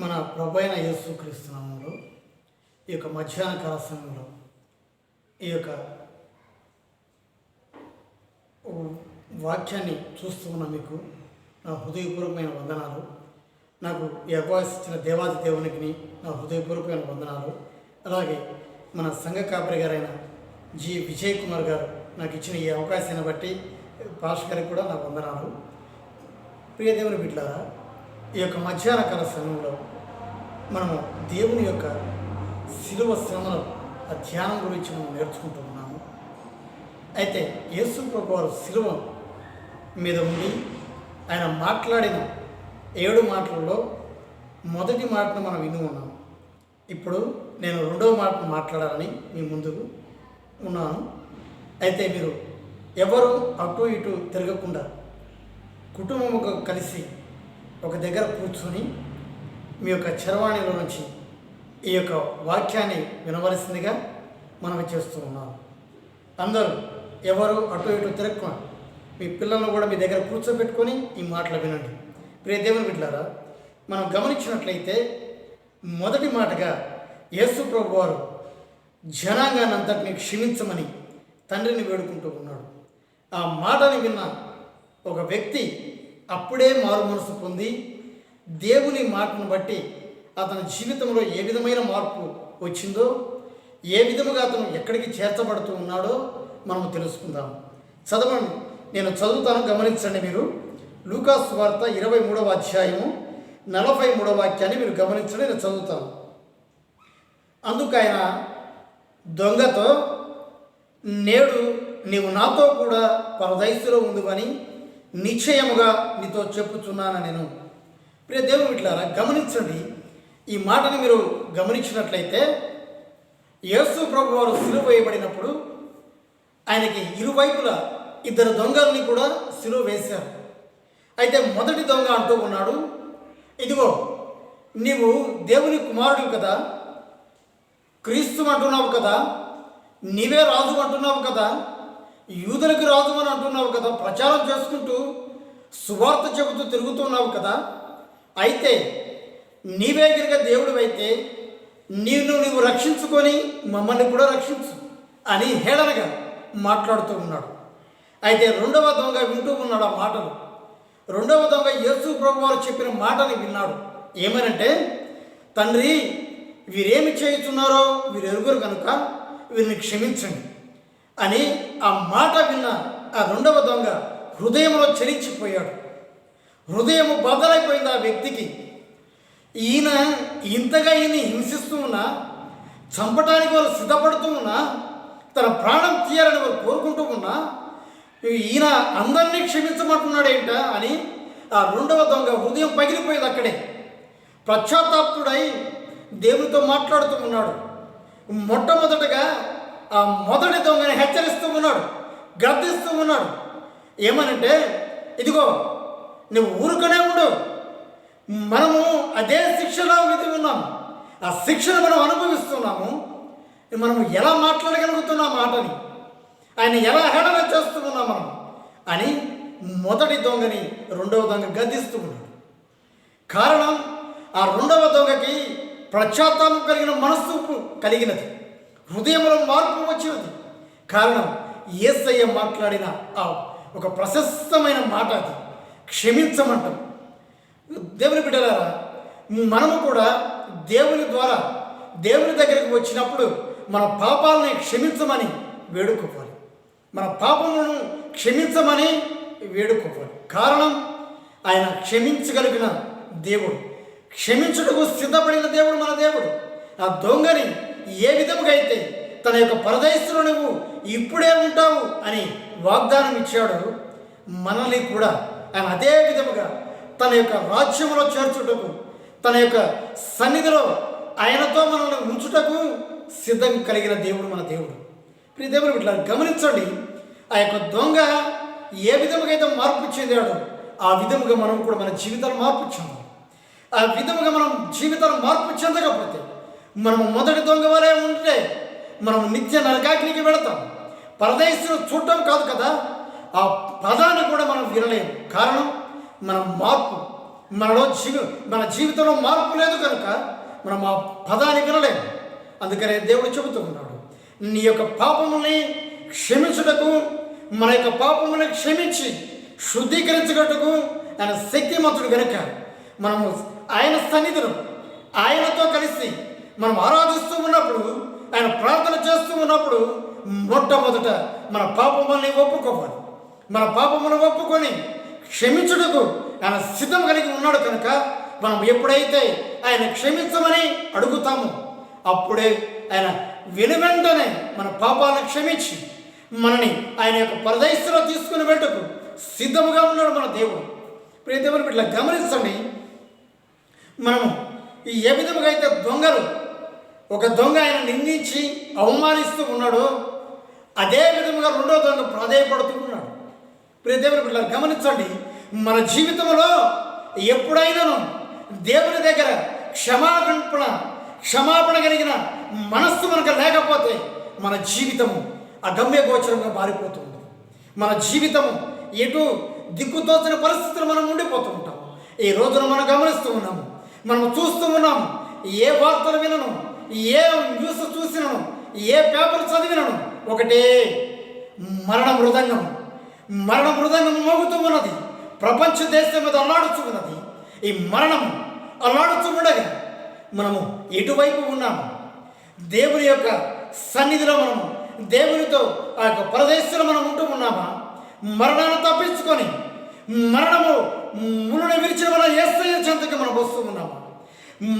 మన ప్రభు అయిన యేసు క్రీస్తునామంలో ఈ యొక్క మధ్యాహ్న కాల సమయంలో ఈ యొక్క వాక్యాన్ని చూస్తున్న మీకు నా హృదయపూర్వకమైన వందనాలు. నాకు ఈ అవకాశం ఇచ్చిన దేవాది దేవునికి నా హృదయపూర్వకమైన వందనాలు. అలాగే మన సంఘ కాపరి గారైన జి విజయ్ కుమార్ గారు నాకు ఇచ్చిన ఈ అవకాశాన్ని బట్టి పాష్ గారికి కూడా నా వందనాలు. ప్రియ దేవుని ఈ యొక్క మధ్యాహ్న కాల సమయంలో మనము దేవుని యొక్క శిలువ శ్రమను ఆ ధ్యానం గురించి మనం నేర్చుకుంటూ ఉన్నాము. అయితే యేసు వారు శిలువ మీద ఉండి ఆయన మాట్లాడిన ఏడు మాటలలో మొదటి మాటను మనం విని ఉన్నాం ఇప్పుడు నేను రెండవ మాటను మాట్లాడాలని మీ ముందుకు ఉన్నాను. అయితే మీరు ఎవరు అటు ఇటు తిరగకుండా కుటుంబముకు కలిసి ఒక దగ్గర కూర్చొని మీ యొక్క చరవాణిలో నుంచి ఈ యొక్క వాక్యాన్ని వినవలసిందిగా మనం చేస్తూ ఉన్నాం. అందరూ ఎవరు అటు ఇటు తిరగకుండా మీ పిల్లలను కూడా మీ దగ్గర కూర్చోబెట్టుకొని ఈ మాటలు వినండి. ప్రియ దేవుని బిడ్డారా మనం గమనించినట్లయితే మొదటి మాటగా యేసు ప్రభు వారు జనాంగాన్ని అంతటిని క్షమించమని తండ్రిని వేడుకుంటూ ఉన్నాడు. ఆ మాటని విన్న ఒక వ్యక్తి అప్పుడే మారు మనసు పొంది దేవుని మాటను బట్టి అతని జీవితంలో ఏ విధమైన మార్పు వచ్చిందో ఏ విధముగా అతను ఎక్కడికి చేర్చబడుతూ ఉన్నాడో మనం తెలుసుకుందాం. చదవండి. నేను చదువుతాను గమనించండి మీరు. లూకాస్ వార్త ఇరవై మూడవ అధ్యాయము నలభై మూడవ వాక్యాన్ని మీరు గమనించండి నేను చదువుతాను. అందుకు ఆయన దొంగతో నేడు నీవు నాతో కూడా పరదైసులో ఉండువని నిశ్చయముగా నీతో చెప్పుచున్నాను నేను. ప్రియ దేవుని ఇట్లారా గమనించండి. ఈ మాటని మీరు గమనించినట్లయితే యేసు ప్రభు వారు సిలువ వేయబడినప్పుడు ఆయనకి ఇరువైపులా ఇద్దరు దొంగల్ని కూడా సిలువ వేశారు. అయితే మొదటి దొంగ అంటూ ఉన్నాడు ఇదిగో నీవు దేవుని కుమారుడు కదా క్రీస్తు అంటున్నావు కదా నీవే రాజు అంటున్నావు కదా యూదులకు రాజు అని అంటున్నావు కదా ప్రచారం చేసుకుంటూ సువార్త చెబుతూ తిరుగుతున్నావు కదా అయితే నీవే కనుక దేవుడు అయితే నిన్ను నువ్వు రక్షించుకొని మమ్మల్ని కూడా రక్షించు అని హేళనగా మాట్లాడుతూ ఉన్నాడు. అయితే రెండవ దొంగ వింటూ ఉన్నాడు ఆ మాటలు. రెండవ దొంగ యేసు ప్రభు వారు చెప్పిన మాటని విన్నాడు. ఏమనంటే తండ్రి వీరేమి చేయుతున్నారో వీరు ఎరుగురు కనుక వీరిని క్షమించండి. అని ఆ మాట విన్న ఆ రెండవ దొంగ హృదయంలో చలించిపోయాడు. హృదయం బదలైపోయింది ఆ వ్యక్తికి. ఈయన ఇంతగా ఈయన హింసిస్తూ ఉన్నా చంపటానికి వారు సిద్ధపడుతూ ఉన్నా తన ప్రాణం తీయాలని వారు కోరుకుంటూ ఉన్నా ఈయన అందరినీ క్షమించమంటున్నాడేంట అని ఆ రెండవ దొంగ హృదయం పగిలిపోయింది అక్కడే. పశ్చాత్తాపుడై దేవునితో మాట్లాడుతూ ఉన్నాడు. మొట్టమొదటగా ఆ మొదటి దొంగని హెచ్చరిస్తూ ఉన్నాడు గర్దిస్తూ ఉన్నాడు. ఏమనంటే ఇదిగో నువ్వు ఊరుకునే ఉండు. మనము అదే శిక్షలో విధి ఉన్నాం. ఆ శిక్షను మనం అనుభవిస్తున్నాము. మనం ఎలా మాట్లాడగలుగుతున్నాం మాటని? ఆయన ఎలా హేళన చేస్తున్నాం మనం? అని మొదటి దొంగని రెండవ దొంగ గద్దిస్తూ ఉన్నాడు. కారణం ఆ రెండవ దొంగకి పశ్చాత్తాపం కలిగిన మనస్సు కలిగినది. హృదయంలో మార్పు వచ్చినది కారణం ఏసయ్య మాట్లాడిన ఆ ఒక ప్రశస్తమైన మాట అది. క్షమించమంటాం. దేవుని బిడ్డలారా మనము కూడా దేవుని ద్వారా దేవుని దగ్గరికి వచ్చినప్పుడు మన పాపాలని క్షమించమని వేడుకోవాలి. మన పాపములను క్షమించమని వేడుకోవాలి. కారణం ఆయన క్షమించగలిగిన దేవుడు. క్షమించుటకు సిద్ధపడిన దేవుడు మన దేవుడు. ఆ దొంగని ఏ విధముగా అయితే తన యొక్క పరదేశంలో నువ్వు ఇప్పుడే ఉంటావు అని వాగ్దానం ఇచ్చాడు మనల్ని కూడా ఆయన అదే విధముగా తన యొక్క రాజ్యంలో చేర్చుటకు తన యొక్క సన్నిధిలో ఆయనతో మనల్ని ఉంచుటకు సిద్ధం కలిగిన దేవుడు మన దేవుడు. ప్రియ దేవుడు ఇట్లా గమనించండి ఆ యొక్క దొంగ ఏ విధముగా అయితే మార్పు చెందాడో ఆ విధముగా మనం కూడా మన జీవితాలు మార్పు చెందాలి. ఆ విధముగా మనం జీవితాలు మార్పు చెందకపోతే మనము మొదటి దొంగ వలె ఉంటే మనం నిత్య నరకాగ్నికి వెళతాం. పరదేశం చూడటం కాదు కదా? ఆ పదాన్ని కూడా మనం వినలేము. కారణం మన మార్పు. మనలో జీవి మన జీవితంలో మార్పు లేదు కనుక మనం ఆ పదాన్ని వినలేము. అందుకనే దేవుడు చెబుతూ ఉన్నాడు నీ యొక్క పాపముల్ని క్షమించుటకు మన యొక్క పాపములను క్షమించి శుద్ధీకరించుటకు ఆయన శక్తిమంతుడు కనుక మనము ఆయన సన్నిధిలో ఆయనతో కలిసి మనం ఆరాధిస్తూ ఉన్నప్పుడు ఆయన ప్రార్థన చేస్తూ ఉన్నప్పుడు మొట్టమొదట మన పాపముల్ని ఒప్పుకోవాలి. మన పాపమును ఒప్పుకొని క్షమించుటకు ఆయన సిద్ధం కలిగి ఉన్నాడు కనుక మనం ఎప్పుడైతే ఆయన క్షమించమని అడుగుతామో అప్పుడే ఆయన వెనువెంటనే మన పాపాలను క్షమించి మనని ఆయన యొక్క పరదైస్తులో తీసుకుని వెళ్ళటకు సిద్ధముగా ఉన్నాడు మన దేవుడు. ప్రియదేవుని ఇట్లా గమనించండి మనము ఈ ఏ విధముగా అయితే దొంగలు ఒక దొంగ ఆయన నిందించి అవమానిస్తూ ఉన్నాడో. అదే విధముగా రెండో దొంగ ప్రాధాయపడుతూ ఉన్నాడు. ప్రతి దేవుని గమనించండి. మన జీవితంలో ఎప్పుడైనాను దేవుని దగ్గర క్షమాపణ క్షమాపణ కలిగిన మనస్సు మనకు లేకపోతే మన జీవితము అగమ్య గోచరంగా మారిపోతుంది మన జీవితము ఎటు దిక్కుతోచిన పరిస్థితులు మనం ఉండిపోతూ ఉంటాం. ఈ రోజున మనం గమనిస్తూ ఉన్నాము. మనం చూస్తూ ఉన్నాము. ఏ వార్తలు వినను. ఏ న్యూస్ చూసినను ఏ పేపర్ చదివినను ఒకటే మరణ మృదంగం. మరణ మృదంగం మోగుతూ ఉన్నది ప్రపంచ దేశం మీద అల్లాడుచు ఉన్నది ఈ మరణం అల్లాడుచు ఉండగా మనము ఎటువైపు ఉన్నాము? దేవుని యొక్క సన్నిధిలో మనము దేవునితో ఆ యొక్క ప్రదేశంలో మనం ఉంటూ ఉన్నామా? మరణాన్ని తప్పించుకొని మరణము మునుని విరిచిన మన ఏస్తయ్య చెంతకి మనం వస్తూ ఉన్నాము?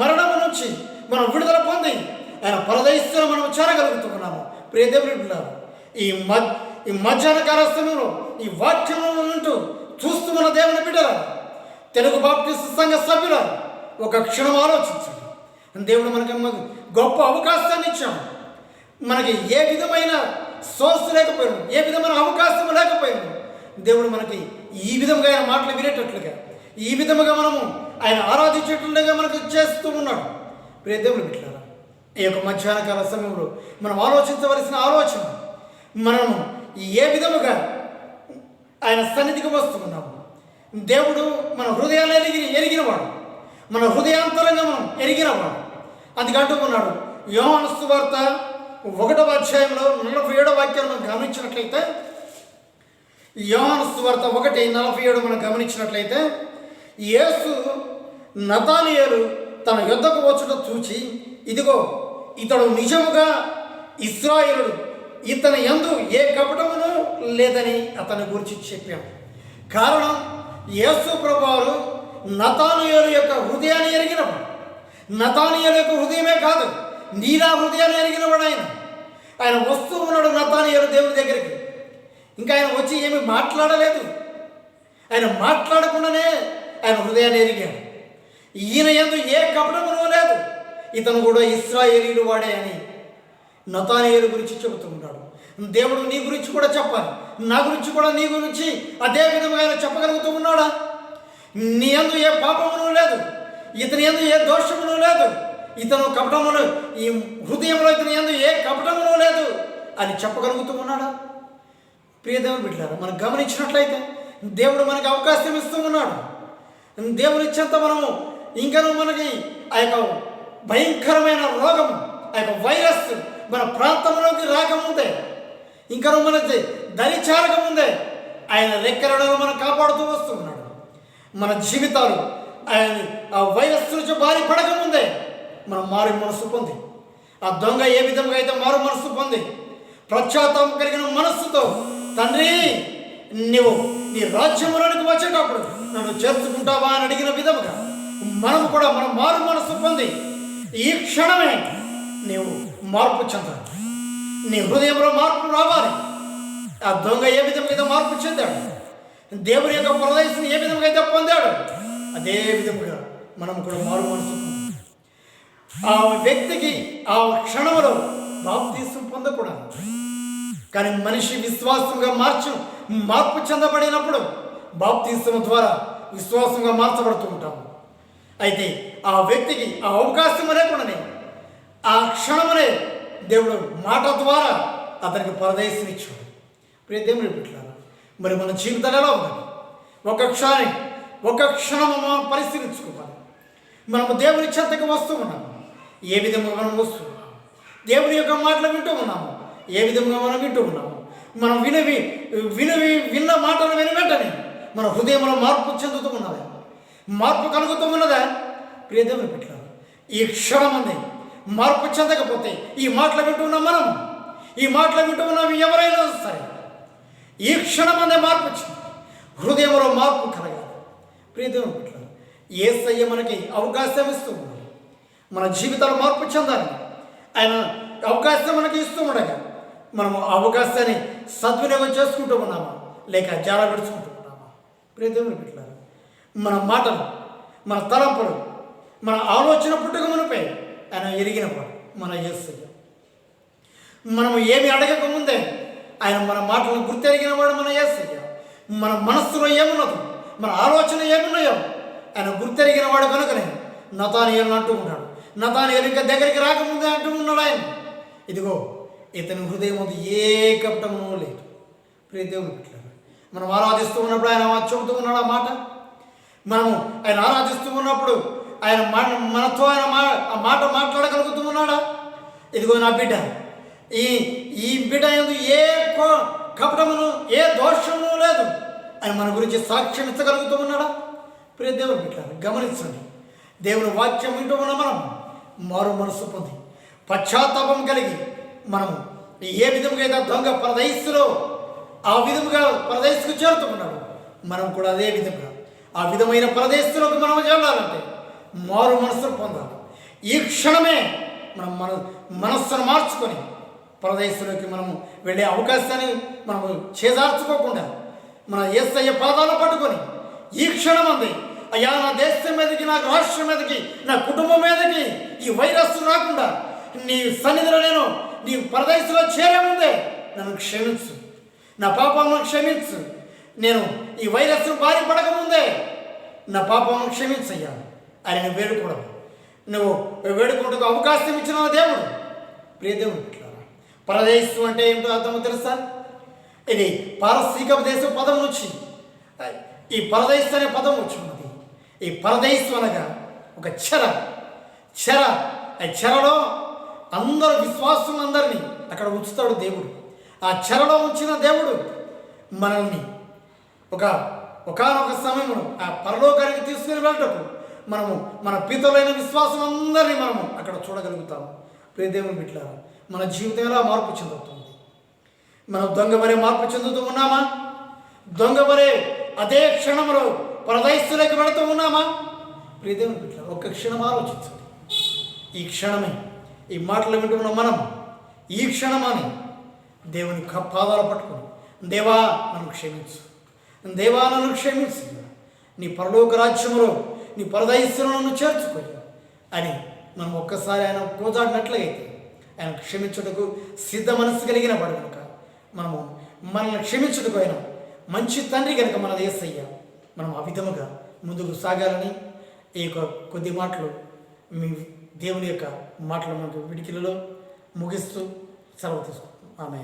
మరణము నుంచి మనం విడుదల పొంది ఆయన పరదేశంలో మనం చేరగలుగుతున్నాము. ప్రియ దేవుని ఈ మధ్య ఈ మధ్యాహ్న కాల సమయంలో ఈ వాక్యంలో ఉంటూ చూస్తూ మన దేవుని బిడ్డల తెలుగు బాప్టిస్ట్ సంఘ సభ్యుల ఒక క్షణం ఆలోచించండి. దేవుడు మనకి గొప్ప అవకాశాన్ని ఇచ్చాము మనకి ఏ విధమైన సోర్స్ లేకపోయాను ఏ విధమైన అవకాశం లేకపోయాను దేవుడు మనకి ఈ విధంగా ఆయన మాటలు వినేటట్లుగా ఈ విధముగా మనము ఆయన ఆరాధించేటట్లుగా మనకు చేస్తూ ఉన్నాడు. ప్రియ పెట్టారా ఈ యొక్క మధ్యాహ్న కాల సమయంలో మనం ఆలోచించవలసిన ఆలోచన మనము ఏ విధముగా ఆయన సన్నిధికి వస్తున్నాము దేవుడు మన హృదయాన్ని ఎరిగి ఎరిగినవాడు మన హృదయాంతరంగా మనం ఎరిగినవాడు అందుకంటూ ఉన్నాడు యోహాను వార్త ఒకటవ అధ్యాయంలో నలభై ఏడవ వాక్యాలు మనం గమనించినట్లయితే యోహాను వార్త ఒకటి నలభై ఏడు మనం గమనించినట్లయితే యేసు నతానియలు తన యుద్ధకు వచ్చుట చూచి ఇదిగో ఇతడు నిజముగా ఇస్రాయేలుడు ఇతని ఎందు ఏ కపటమును లేదని అతని గురించి చెప్పాం. కారణం యేసు ప్రభువారు నతానియేలు యొక్క హృదయాన్ని ఎరిగినవాడు. నతానియేలు యొక్క హృదయమే కాదు నీలా హృదయాన్ని ఎరిగినవాడు ఆయన. ఆయన వస్తూ ఉన్నాడు నతానియేలు దేవుని దగ్గరికి. ఇంకా ఆయన వచ్చి ఏమి మాట్లాడలేదు. ఆయన మాట్లాడకుండానే ఆయన హృదయాన్ని ఎరిగాడు. ఈయన ఎందు ఏ కపటమును లేదు. ఇతను కూడా ఇస్రాయేలీలు వాడే అని నతానియేలు గురించి చెబుతూ ఉన్నాడు దేవుడు నీ గురించి కూడా చెప్పాలి. నా గురించి కూడా నీ గురించి అదే విధంగా ఆయన చెప్పగలుగుతూ ఉన్నాడా? నీ ఎందు ఏ పాపమును లేదు. ఇతని ఎందు ఏ దోషమును లేదు. ఇతను కపటమును ఈ హృదయంలో ఇతని ఎందు ఏ కపటమును లేదు అని చెప్పగలుగుతూ ఉన్నాడా? ప్రియదేవుని బిడ్డారు మనం గమనించినట్లయితే దేవుడు మనకి అవకాశం ఇస్తూ ఉన్నాడు. దేవుని ఇచ్చేంత మనము ఇంకనూ మనకి ఆ యొక్క భయంకరమైన రోగం ఆ యొక్క వైరస్ మన ప్రాంతంలోకి రాకముందే ఇంకనూ మనకి దరి చారకముందే ఆయన రెక్కలను మనం కాపాడుతూ వస్తున్నాడు. మన జీవితాలు ఆయన ఆ వైరస్ నుంచి బారి పడకముందే మనం మారు మనసు పొంది ఆ దొంగ ఏ విధంగా అయితే మారు మనసు పొంది ప్రత్యాతాపం కలిగిన మనస్సుతో తండ్రి నీవు నీ రాజ్యంలోనికి వచ్చేటప్పుడు నన్ను చేర్చుకుంటావా అని అడిగిన విధముగా మనం కూడా మనం మారు మనసు పొంది ఈ క్షణమే నీవు మార్పు చెందాలి. నీ హృదయంలో మార్పు రావాలి. ఆ దొంగ ఏ విధంగా అయితే మార్పు చెందాడు? దేవుని యొక్క ప్రదేశం ఏ విధంగా అయితే పొందాడు? అదే విధముగా మనం కూడా మారు మనసు ఆ వ్యక్తికి ఆ క్షణంలో బాప్తీసం పొందకూడదు. కానీ మనిషి విశ్వాసంగా మార్చు మార్పు చెందబడినప్పుడు బాప్తీసం ద్వారా విశ్వాసంగా మార్చబడుతూ ఉంటాము. అయితే ఆ వ్యక్తికి ఆ అవకాశం లేకుండానే ఆ క్షణమునే దేవుడు మాట ద్వారా అతనికి పరదేశం ఇచ్చాడు. ప్రియ దేవుని పెట్టారు మరి మన జీవితాలు ఎలా ఒక ఒక్కొక్కసారి ఒక క్షణము మనం పరిశీలించుకోవాలి. మనము దేవుని చెంతకు వస్తూ ఉన్నాము. ఏ విధంగా మనం వస్తున్నాము దేవుని యొక్క మాటలు వింటూ ఉన్నాము. ఏ విధంగా మనం వింటూ ఉన్నాము? మనం వినవి వినవి విన్న మాటలు విని వెంటనే మన హృదయంలో మార్పు చెందుతూ ఉన్నదా మార్పు కలుగుతూ ఉన్నదా ప్రియదేవుని పెట్టారు ఈ క్షణమంది మార్పు చెందకపోతే ఈ మాటలు వింటూ ఉన్నాం మనం? ఈ మాటలు వింటూ ఉన్నాం ఎవరైనా సరే. ఈ క్షణమందే మార్పు వచ్చింది. హృదయంలో మార్పు కలగాలి. ప్రియదేవుని పెట్టారు ఏసయ్య మనకి అవకాశం ఇస్తూ ఉన్నాడు. మన జీవితాలు మార్పు చెందాలి. ఆయన అవకాశం మనకి ఇస్తూ ఉండగా మనము అవకాశాన్ని సద్వినియోగం చేసుకుంటూ ఉన్నామా? లేక జాల పెడుచుకుంటూ ఉన్నామా? ప్రియదేవుని పెట్టారు మన మాటలు మన తలంపులు మన ఆలోచన పుట్టుక మునిపై ఆయన ఎరిగినప్పుడు మన ఏసయ్య మనము ఏమి అడగక ముందే ఆయన మన మాటలను గుర్తెరిగిన వాడు మన ఏసయ్య మన మనస్సులో ఏమున్నదో మన ఆలోచన ఏమున్నాయో ఆయన గుర్తెరిగిన వాడు కనుకనే నతానియల్ అంటూ ఉన్నాడు. నతానియల్ ఇంకా దగ్గరికి రాకముందే అంటూ ఉన్నాడు ఆయన. ఇదిగో ఇతని హృదయం ఉంది ఏ కపటము లేదు. ప్రతి మనం ఆరాధిస్తూ ఉన్నప్పుడు ఆయన చెబుతూ ఉన్నాడు ఆ మాట. మనము ఆయన ఆరాధిస్తూ ఉన్నప్పుడు ఆయన మన మనతో ఆయన మా ఆ మాట మాట్లాడగలుగుతూ ఉన్నాడా? ఇదిగో నా బిడ్డ ఈ ఈ బిడ్డ ఎందు ఏ కో- కపటమును ఏ దోషము లేదు. ఆయన మన గురించి సాక్ష్యం ఇచ్చగలుగుతూ ఉన్నాడా? ప్రియ దేవుడు బిడ్డ గమనించండి. దేవుని వాక్యం వింటూ ఉన్న మనం మారు మనసు పొంది పశ్చాత్తాపం కలిగి మనము ఏ విధముగా అయితే దొంగ పరదయస్సులో ఆ విధముగా పరదేశకు చేరుతున్నాడు మనం కూడా అదే విధంగా ఆ విధమైన ప్రదేశంలోకి మనం వెళ్ళాలంటే మారు మనస్సును పొందాలి. ఈ క్షణమే మనం మన మనస్సును మార్చుకొని ప్రదేశంలోకి మనము వెళ్ళే అవకాశాన్ని మనము చేజార్చుకోకుండా మన ఏసయ్య పాదాలు పట్టుకొని ఈ క్షణం అంది అయ్యా నా దేశం మీదకి నా రాష్ట్రం మీదకి నా కుటుంబం మీదకి ఈ వైరస్ రాకుండా నీ సన్నిధిలో నేను నీ పరదేశంలో చేరే ముందే నన్ను క్షమించు. నా పాపాలను క్షమించు. నేను ఈ వైరస్ బారి పడకముందే. నా పాపం క్షమించయ్యా. ఆయన వేడుకోవడం నువ్వు వేడుకుంటూ అవకాశం ఇచ్చిన దేవుడు. ప్రియదేవుడు పరదేశం అంటే ఏమిటో అర్థమో తెలుసా? ఇది పారసీక దేశం పదం నుంచి ఈ పరదేశ్ అనే పదం వచ్చి ఈ పరదేశం అనగా ఒక చెర. చెర ఆ చెరలో అందరు విశ్వాసం అందరినీ అక్కడ ఉంచుతాడు దేవుడు. ఆ చెరలో ఉంచిన దేవుడు మనల్ని ఒక ఒకనొక సమయంలో ఆ పరలోకానికి తీసుకుని వెళ్ళటప్పుడు మనము మన పితలైన విశ్వాసం అందరినీ మనము అక్కడ చూడగలుగుతాము. ప్రియదేవుని దేవుని మన జీవితం ఎలా మార్పు చెందుతుంది? మనం దొంగ వరే మార్పు చెందుతూ ఉన్నామా? దొంగ వరే అదే క్షణంలో పరదైస్తులకు వెళుతూ ఉన్నామా? ప్రియదేవుని బిడ్డ ఒక్క క్షణం ఆలోచించండి. ఈ క్షణమే ఈ మాటలు వింటున్న మనం ఈ క్షణమని దేవుని క- పాదాలు పట్టుకుని దేవా నన్ను క్షమించు. దేవా నన్ను క్షమించు. నీ పరలోక రాజ్యములో నీ పరదైస్సులో నన్ను చేర్చుకోయ్యా అని మనం ఒక్కసారి ఆయన పోజాడినట్లయితే ఆయన క్షమించుటకు సిద్ధ మనసు కలిగిన వాడు కనుక మనము మనల్ని క్షమించుటకు ఆయన మంచి తండ్రి కనుక మన దేశయ్య మనం ఆ విధముగా ముందుకు సాగాలని ఈ యొక్క కొద్ది మాటలు మీ దేవుని యొక్క మాటలు మనకు విడికిలలో ముగిస్తూ సెలవు తీసుకుంటాం ఆమె